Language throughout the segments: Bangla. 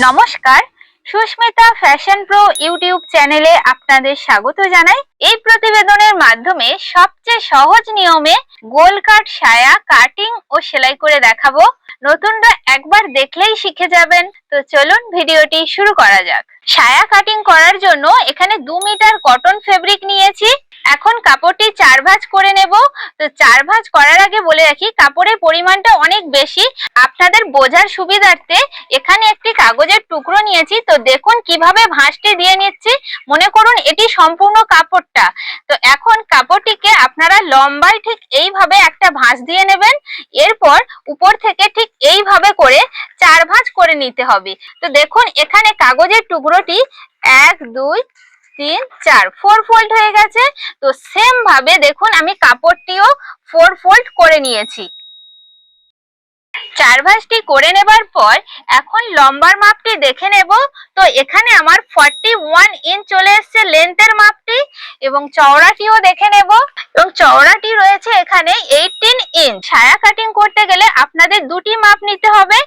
নমস্কার। সুস্মিতা ফ্যাশন প্রো ইউটিউব চ্যানেলে আপনাদের স্বাগত জানাই। এই প্রতিবেদনের মাধ্যমে সবচেয়ে সহজ নিয়মে গোল কাট, সায়া, কাটিং ও সেলাই করে দেখাবো। নতুনরা একবার দেখলেই শিখে যাবেন। তো চলুন ভিডিওটি শুরু করা যাক। সায়া কাটিং করার জন্য এখানে দু মিটার কটন ফেব্রিক নিয়েছি। এখন কাপড়টি চার ভাঁজ করে নেব। তো চার ভাঁজ করার আগে বলে রাখি, কাপড়ের পরিমাণটা অনেক বেশি। আপনাদের বোঝার সুবিধার্থে এখানে একটি কাগজের টুকরো নিয়েছি। তো দেখুন কীভাবে ভাঁজটি দিয়ে নিচ্ছি। মনে করুন এটি সম্পূর্ণ কাপড়টা। তো এখন কাপড়টিকে আপনারা লম্বায় ঠিক এইভাবে একটা ভাঁজ দিয়ে নেবেন। এরপর উপর থেকে ঠিক এইভাবে করে চার ভাঁজ করে নিতে হবে। তো দেখুন এখানে কাগজের টুকরোটি এক, দুই তিন, চার ফোর ফোল্ড হয়ে গেছে। তো সেম ভাবে দেখুন, আমি কাপড়টিও ফোর ফোল্ড করে নিয়েছি। চার ভাঁজটি করে নেবার পর এখন লম্বার মাপটি দেখে নেব। তো এখানে আমার ফর্টি ওয়ান ইঞ্চ চলে এসছে লেন্থের মাপটি এবং চওড়াটিও দেখে নেব। এবং চওড়াটি রয়েছে এখানে এইটিন ইঞ্চ ছায়া কাটিং করতে গেলে আপনাদের দুটি মাপ নিতে হবে।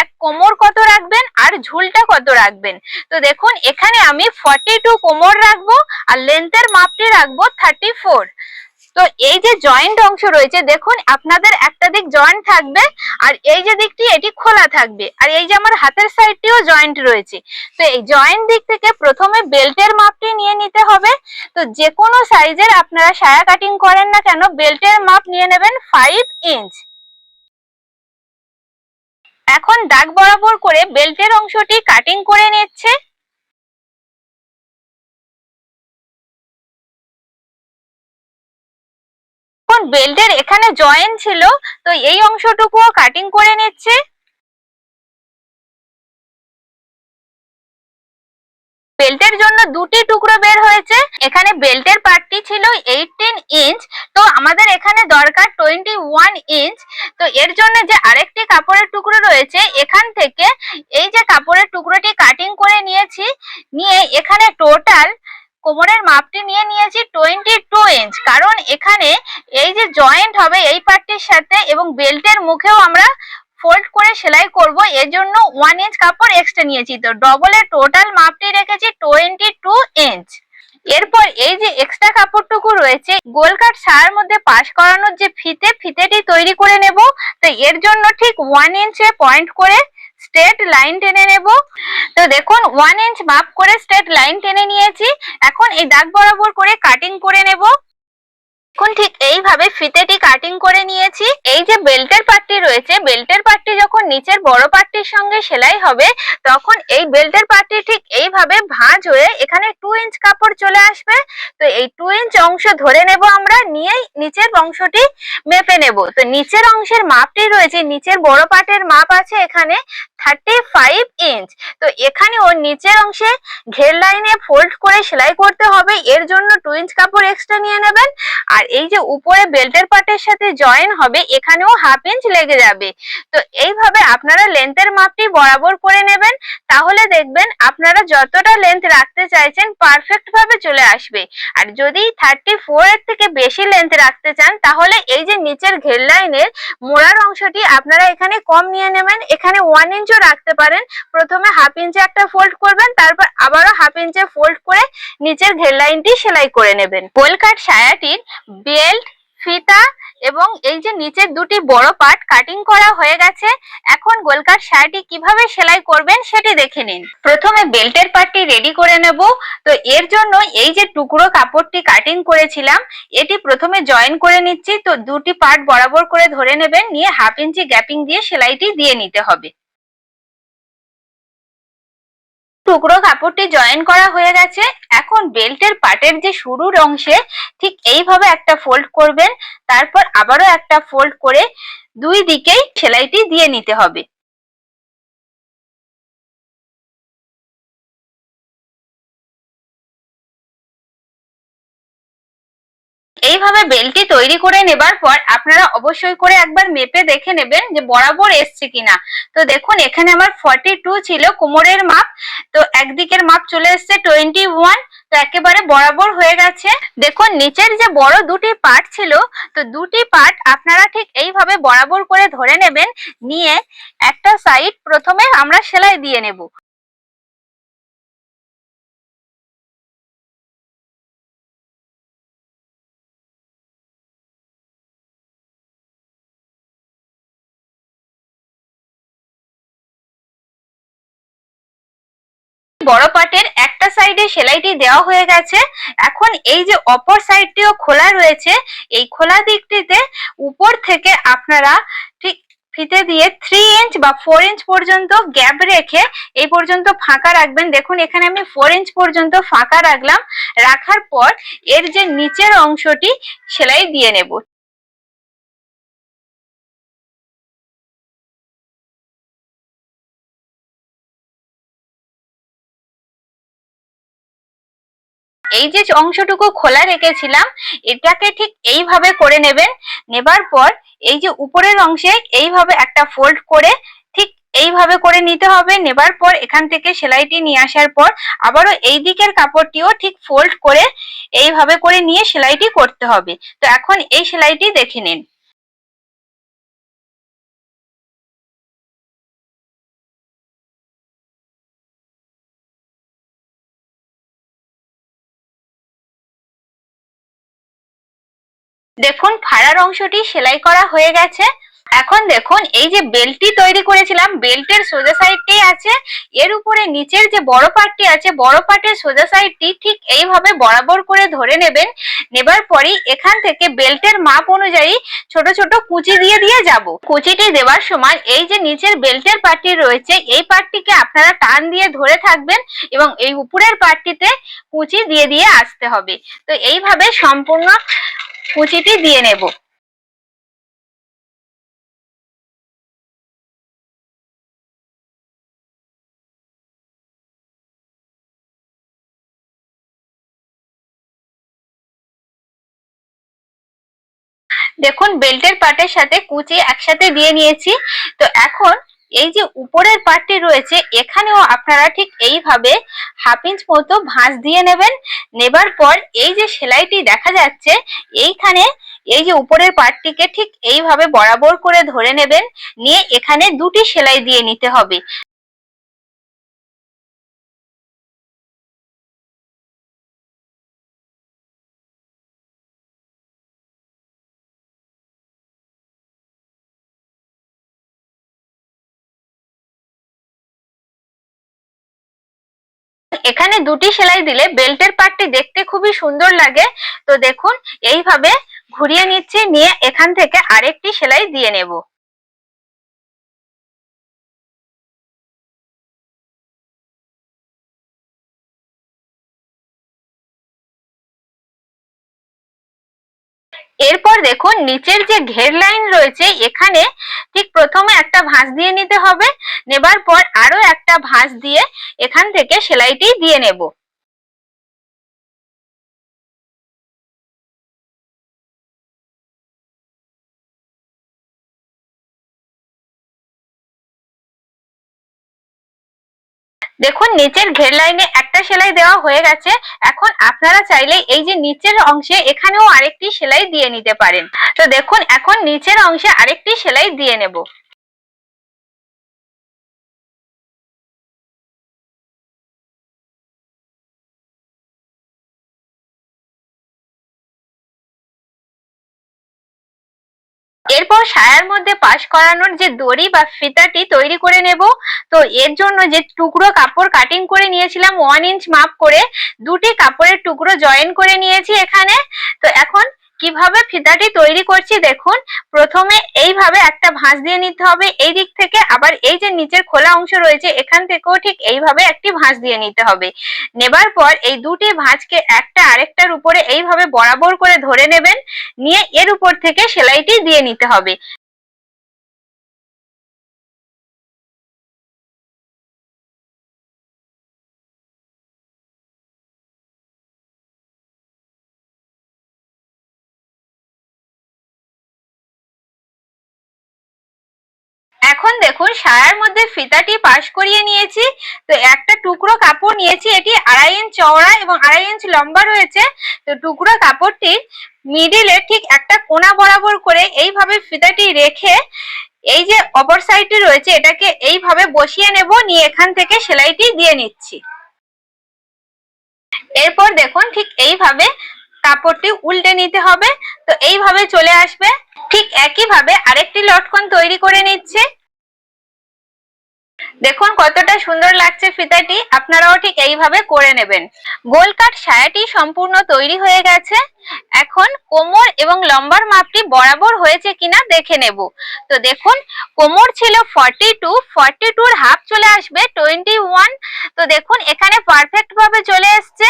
এক কোমর কত রাখবেন আর ঝুলটা কত রাখবেন। তো দেখুন, এখানে আমি ফর্টি টু কোমর রাখব আর লেন্থের মাপটি রাখব থার্টি ফোর তো এই যে জয়েন্ট অংশ রয়েছে, দেখুন, আপনাদের একটা দিক জয়েন্ট থাকবে আর এই যে দিকটি, এটি খোলা থাকবে। আর এই যে আমার হাতের সাইডটিও জয়েন্ট রয়েছে। তো এই জয়েন্ট দিক থেকে প্রথমে বেল্টের মাপটি নিয়ে নিতে হবে। তো যে কোনো সাইজের আপনারা সায়া কাটিং করেন না কেন বেল্টের মাপ নিয়ে নেবেন ফাইভ ইঞ্চ এখন দাগ বরাবর করে বেল্টের অংশটি কাটিং করে নিচ্ছে। এখন বেল্টের এখানে জয়েন ছিল, তো এই অংশটুকুও কাটিং করে নিচ্ছে। বেল্টের জন্য দুটি টুকরো বের হয়েছে। এখানে বেল্টের পার্টটি ছিল এইটিন ইঞ্চ তো আমাদের এখানে দরকার টোয়েন্টি ওয়ান ইঞ্চ তো এর জন্য যে আরেকটি কাপড়ের টুকরো রয়েছে, এখান থেকে এই যে কাপড়ের টুকরোটি কাটিং করে নিয়েছি, নিয়ে এখানে টোটাল কোমরের মাপটি নিয়ে নিয়েছি টোয়েন্টি টু ইঞ্চ কারণ এখানে এই যে জয়েন্ট হবে এই পার্টটির সাথে এবং বেল্টের মুখেও আমরা ফোল্ড করে সেলাই করব। এর জন্য ওয়ান ইঞ্চ কাপড় এক্সট্রা নিয়েছি। তো ডবলের টোটাল মাপটি রেখেছি টোয়েন্টি টু ইঞ্চ এরপর এই যে এক্সট্রা কাপড়টুকু রয়েছে গোল কাট সার মধ্যে পাশ করানোর যে ফিতে, ফিতেটি তৈরি করে নেব। তো এর জন্য ঠিক ওয়ান ইঞ্চে পয়েন্ট করে স্ট্রেট লাইন টেনে নেব। ওয়ান ইঞ্চ মাপ করে স্ট্রেট লাইন টেনে নিয়েছি। এখন এই দাগ বরাবর করে কাটিং করে নেব। এখন ঠিক এইভাবে ফিতেটি কাটিং করে নিয়েছি। এই যে বেল্টের পার্টটি রয়েছে বেল্টের পার্টটি যখন নিচের বড় পার্টটির সঙ্গে সেলাই হবে, তখন এই বেল্টের পার্টটি ঠিক এইভাবে ভাঁজ হয়ে এখানে টু ইঞ্চ কাপড় চলে আসবে। তো এই টু ইঞ্চ অংশ ধরে নেব আমরা, নিয়েই নিচের অংশটি মেপে নেব। তো নিচের অংশের মাপটি রয়েছে, নিচের বড় পার্টের মাপ আছে এখানে থার্টি ফাইভ ইঞ্চ তো এখানে ওর নিচের অংশে ঘের লাইনে ফোল্ড করে সেলাই করতে হবে। এর জন্য টু ইঞ্চ কাপড় এক্সট্রা নিয়ে নেবেন। আর এই যে উপরে বেল্টের পার্টের সাথে জয়েন হবে, এখানেও হাফ ইঞ্চ লেগে যাবে। তো এইভাবে আপনারা লেন্থের মাপটি বরাবর করে নেবেন, তাহলে দেখবেন আপনারা যতটা লেন্থ রাখতে চাইছেন পারফেক্ট ভাবে চলে আসবে। আর যদি থার্টি ফোর এর থেকে বেশি লেন্থ রাখতে চান, তাহলে এই যে নিচের ঘের লাইনের মোড়ার অংশটি আপনারা এখানে কম নিয়ে নেবেন। এখানে ওয়ান ইঞ্চও রাখতে পারেন। প্রথমে হাফ ইঞ্চে একটা ফোল্ড করবেন, তারপর আবারও হাফ ইঞ্চে ফোল্ড করে নিচের ঘের লাইনটি সেলাই করে নেবেন। পোল সায়াটির বেল্ট, ফিতা এবং এই যে নিচের দুটি বড় পার্ট কাটিং করা হয়ে গেছে। এখন গোলকার শাড়িটি কীভাবে সেলাই করবেন সেটি দেখে নিন। প্রথমে বেল্টের পার্টটি রেডি করে নেব। তো এর জন্য এই যে টুকরো কাপড়টি কাটিং করেছিলাম, এটি প্রথমে জয়েন করে নিচ্ছি। তো দুটি পার্ট বরাবর করে ধরে নেবেন, নিয়ে হাফ ইঞ্চি গ্যাপিং দিয়ে সেলাইটি দিয়ে নিতে হবে। টুকরো কাপড়টি জয়েন করা হয়ে গেছে। এখন বেল্টের পাটের যে শুরুর অংশে ঠিক এইভাবে একটা ফোল্ড করবেন। তারপর আবারও একটা ফোল্ড করে দুই দিকেই সেলাইটি দিয়ে নিতে হবে। এইভাবে বেলটি তৈরি করে নেবার পর আপনারা অবশ্যই করে একবার মেপে দেখে নেবেন যে বরাবর এসছে কিনা। তো দেখুন, এখানে আমার ফর্টি টু ছিল, কোমরের মাপ। তো একদিকের মাপ চলে এসছে টোয়েন্টি ওয়ান তো একেবারে বরাবর হয়ে গেছে। দেখুন, নিচের যে বড় দুটি পার্ট ছিল, তো দুটি পার্ট আপনারা ঠিক এইভাবে বরাবর করে ধরে নেবেন। নিয়ে একটা সাইড প্রথমে আমরা সেলাই দিয়ে নেব। বড় পাটের একটা সাইডে সেলাইটি দেওয়া হয়ে গেছে। এখন এই যে অপর সাইডটিও খোলা রয়েছে, এই খোলা দিকটিতে উপর থেকে আপনারা ঠিক ফিতে দিয়ে থ্রি ইঞ্চ বা ফোর ইঞ্চ পর্যন্ত গ্যাপ রেখে এই পর্যন্ত ফাঁকা রাখবেন। দেখুন, এখানে আমি ফোর ইঞ্চ পর্যন্ত ফাঁকা রাখলাম। রাখার পর এর যে নিচের অংশটি সেলাই দিয়ে নেব। এই যে অংশটুকু খোলা রেখেছিলাম, এটাকে ঠিক এইভাবে করে নেবেন। নেবার পর এই যে উপরের অংশে এইভাবে একটা ফোল্ড করে ঠিক এইভাবে করে নিতে হবে। নেবার পর এখান থেকে সেলাইটি নিয়ে আসার পর আবারও এই দিকের কাপড়টিও ঠিক ফোল্ড করে এইভাবে করে নিয়ে সেলাইটি করতে হবে। তো এখন এই সেলাইটি দেখে নিন। দেখুন ফাড়ার অংশটি সেলাই করা হয়ে গেছে। এখন দেখুন, এই যে বেল্টটি তৈরি করেছিলাম, বেল্টের সোজা সাইডটি আছে। এর উপরে নিচের যে বড় পার্টটি আছে, বড় পার্টের সোজা সাইডটি ঠিক এইভাবে বরাবর করে ধরে নেবেন। নেবার পরই এখান থেকে বেল্টের মাপ অনুযায়ী ছোট ছোট কুচি দিয়ে দিয়ে যাব। কুচিটি দেওয়ার সময় এই যে নিচের বেল্টের পার্টটি রয়েছে, এই পার্টটিকে আপনারা টান দিয়ে ধরে থাকবেন এবং এই উপরের পার্টটিতে কুচি দিয়ে দিয়ে আসতে হবে। তো এইভাবে সম্পূর্ণ কুচিটি দিয়ে নেব। দেখুন বেল্টের পাটের সাথে কুচি একসাথে দিয়ে নিয়েছি। তো এখন এই যে উপরের পার্টটি রয়েছে, এখানেও আপনারা ঠিক এইভাবে হাফ ইঞ্চ মতো ভাঁজ দিয়ে নেবেন। নেবার পর এই যে সেলাইটি দেখা যাচ্ছে, এইখানে এই যে উপরের পার্টটিকে ঠিক এইভাবে বরাবর করে ধরে নেবেন। নিয়ে এখানে দুটি সেলাই দিয়ে নিতে হবে। এখানে দুটি সেলাই দিলে বেল্টের পার্টটি দেখতে খুবই সুন্দর লাগে। তো দেখুন, এইভাবে ঘুরিয়ে নিচ্ছি, নিয়ে এখান থেকে আরেকটি সেলাই দিয়ে নেব। এরপর দেখুন, নিচের যে ঘের লাইন রয়েছে, এখানে ঠিক প্রথমে একটা ভাঁজ দিয়ে নিতে হবে। নেবার পর আরও একটা ভাঁজ দিয়ে এখান থেকে সেলাইটি দিয়ে নেব। দেখুন, নিচের ঘের লাইনে একটা সেলাই দেওয়া হয়ে গেছে। এখন আপনারা চাইলে এই যে নিচের অংশে এখানেও আরেকটি সেলাই দিয়ে নিতে পারেন। তো দেখুন, এখন নিচের অংশে আরেকটি সেলাই দিয়ে নেব। এরপর সায়ার মধ্যে পাশ করানোর যে দড়ি বা ফিতাটি তৈরি করে নেব। তো এর জন্য যে টুকরো কাপড় কাটিং করে নিয়েছিলাম ওয়ান ইঞ্চ মাপ করে, দুটি কাপড়ের টুকরো জয়েন করে নিয়েছি এখানে। তো এখন কীভাবে ফিতাটি তৈরি করছি দেখুন। প্রথমে এইভাবে একটা ভাঁজ দিয়ে নিতে হবে। এই দিক থেকে আবার এই যে নিচের খোলা অংশ রয়েছে, এখান থেকেও ঠিক এইভাবে একটি ভাঁজ দিয়ে নিতে হবে। নেবার পর এই দুটি ভাঁজকে একটা আরেকটার উপরে এইভাবে বরাবর করে ধরে নেবেন। নিয়ে এর উপর থেকে সেলাইটি দিয়ে নিতে হবে। এখন দেখুন সায়ার মধ্যে ফিতাটি পাশ করিয়ে নিয়েছি। তো একটা টুকরো কাপড় নিয়েছি, এটি আড়াই ইঞ্চ চওড়া এবং আড়াই ইঞ্চ লম্বা রয়েছে। তো টুকরো কাপড়টি মিডিলে ঠিক একটা কোনা বরাবর করে এইভাবে ফিতাটি রেখে এই যে অপর সাইডটি রয়েছে, এটাকে এইভাবে বসিয়ে নেব, নিয়ে এখান থেকে সেলাইটি দিয়ে নিচ্ছি। এরপর দেখুন, ঠিক এইভাবে কাপড়টি উল্টে নিতে হবে। তো এইভাবে চলে আসবে। ঠিক একইভাবে আরেকটি লটকন তৈরি করে নিচ্ছে। দেখুন কতটা সুন্দর লাগছে ফিতাটি, আপনারাও ঠিক এইভাবে করে নেবেন। গোল কাট সায়াটি সম্পূর্ণ তৈরি হয়ে গেছে। এখন কোমর এবং লম্বার মাপটি বরাবর হয়েছে কিনা দেখে নেব। তো দেখুন, কোমর ছিল ফর্টি টু ফর্টি টুর হাফ চলে আসবে টোয়েন্টি ওয়ান তো দেখুন, এখানে পারফেক্ট ভাবে চলে এসছে।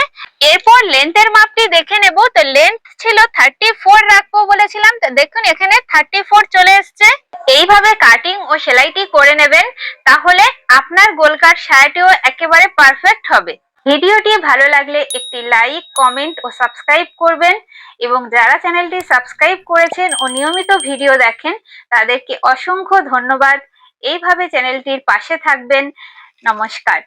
এরপর লেন্থের মাপটি দেখে নেব। তো লেন্থ ছিল থার্টি ফোর রাখব বলেছিলাম। তো দেখুন, এখানে থার্টি ফোর চলে এসছে। এইভাবে কাটিং ও সেলাইটি করে নেবেন। তাহলে আপনার গোলকার সায়াটিও একেবারে পারফেক্ট হবে। ভিডিওটি ভালো লাগলে একটি লাইক কমেন্ট ও সাবস্ক্রাইব করবেন এবং যারা চ্যানেলটি সাবস্ক্রাইব করেছেন ও নিয়মিত ভিডিও দেখেন, তাদেরকে অসংখ্য ধন্যবাদ। এইভাবে চ্যানেলটির পাশে থাকবেন। নমস্কার।